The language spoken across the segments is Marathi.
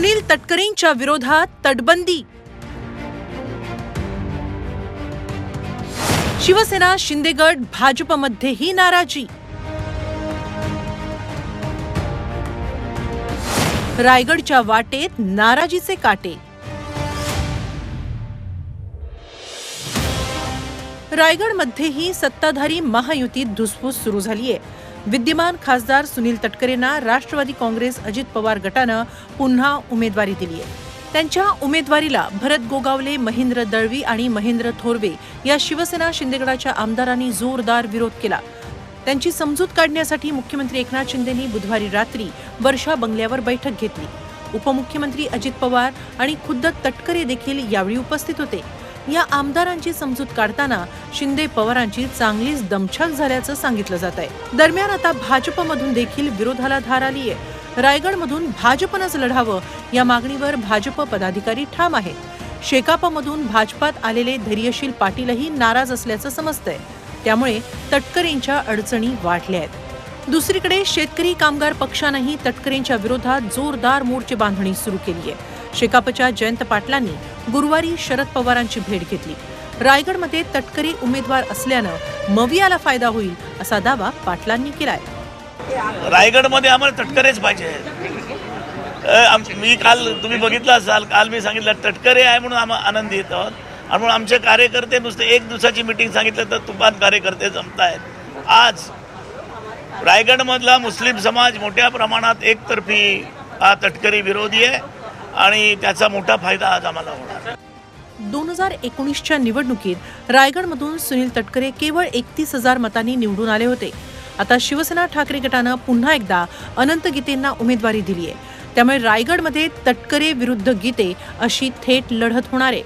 सुनील तटकरेंच्या विरोधात तटबंदी. शिवसेना शिंदेगड भाजपमध्येही नाराजी. रायगडच्या वाटेत नाराजीचे काटे. रायगडमध्येही सत्ताधारी महायुतीत धुसफूस सुरू झालीय. विद्यमान खासदार सुनील तटकरेंना राष्ट्रवादी काँग्रेस अजित पवार गटानं पुन्हा उमेदवारी दिली आहे त्यांच्या उमेदवारीला भरत गोगावले महेंद्र दळवी आणि महेंद्र थोरवे या शिवसेना शिंदेगडाच्या आमदारांनी जोरदार विरोध केला. त्यांची समजूत काढण्यासाठी मुख्यमंत्री एकनाथ शिंदेनी बुधवारी रात्री वर्षा बंगल्यावर बैठक घेतली. उपमुख्यमंत्री अजित पवार आणि खुद्द तटकरे देखील यावेळी उपस्थित होते. या आमदारांची समजूत काढताना शिंदे पवारांची चांगलीच दमछाक झाल्याचं सांगितलं जात आहे. दरम्यान आता भाजपमधून देखील विरोधाला धार आली आहे. रायगडमधून भाजपनंच लढावं या मागणीवर भाजप पदाधिकारी ठाम आहेत. शेकापमधून भाजपात आलेले धैर्यशील पाटीलही नाराज असल्याचं समजतंय. त्यामुळे तटकरेंच्या अडचणी वाढल्या आहेत. दुसरीकडे शेतकरी कामगार पक्षानंही तटकरेंच्या विरोधात जोरदार मोर्चे बांधणी सुरू केली आहे शेकापच्या जयंत पाटलांनी गुरुवारी शरद पवारांची भेट घेतली. रायगडमध्ये तटकरी उमेदवार असल्यानं मवियाला फायदा होईल असा दावा पाटलांनी केलाय. रायगडमध्ये आम्हाला तटकरेच पाहिजे. मी काल तुम्ही बघितलं असाल काल मी सांगितलं तटकरे आहे म्हणून आम्हा आनंदी येत. आहोत आणि म्हणून आमचे कार्यकर्ते नुसते एक दिवसाची मिटिंग सांगितलं तर तुफान कार्यकर्ते जमतायत. आज रायगडमधला मुस्लिम समाज मोठ्या प्रमाणात एकतर्फी हा तटकरी विरोधी आहे. आणि त्याचा मोठा फायदा आज आम्हाला होणार दोन हजार एकोणीसच्या निवडणुकीत रायगडमधून सुनील तटकरे केवळ एकतीस हजार मतांनी निवडून आले होते. आता शिवसेना ठाकरे गटानं पुन्हा एकदा अनंत गीतेंना उमेदवारी दिली आहे. त्यामुळे रायगडमध्ये तटकरे विरुद्ध गीते अशी थेट लढत होणार आहे.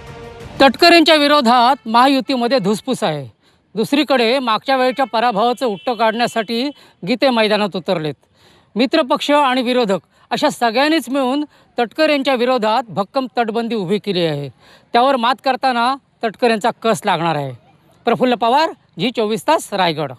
तटकरेंच्या विरोधात महायुतीमध्ये धुसफूस आहे. दुसरीकडे मागच्या वेळेच्या पराभवाचं उत्तर काढण्यासाठी गीते मैदानात उतरलेत. मित्रपक्ष आणि विरोधक अशा सगळ्यांनीच मिळून तटकर यांच्या विरोधात भक्कम तटबंदी उभी केली आहे. त्यावर मात करताना तटकर यांचा कस लागणार आहे? प्रफुल्ल पवार जी चोवीस तास रायगड.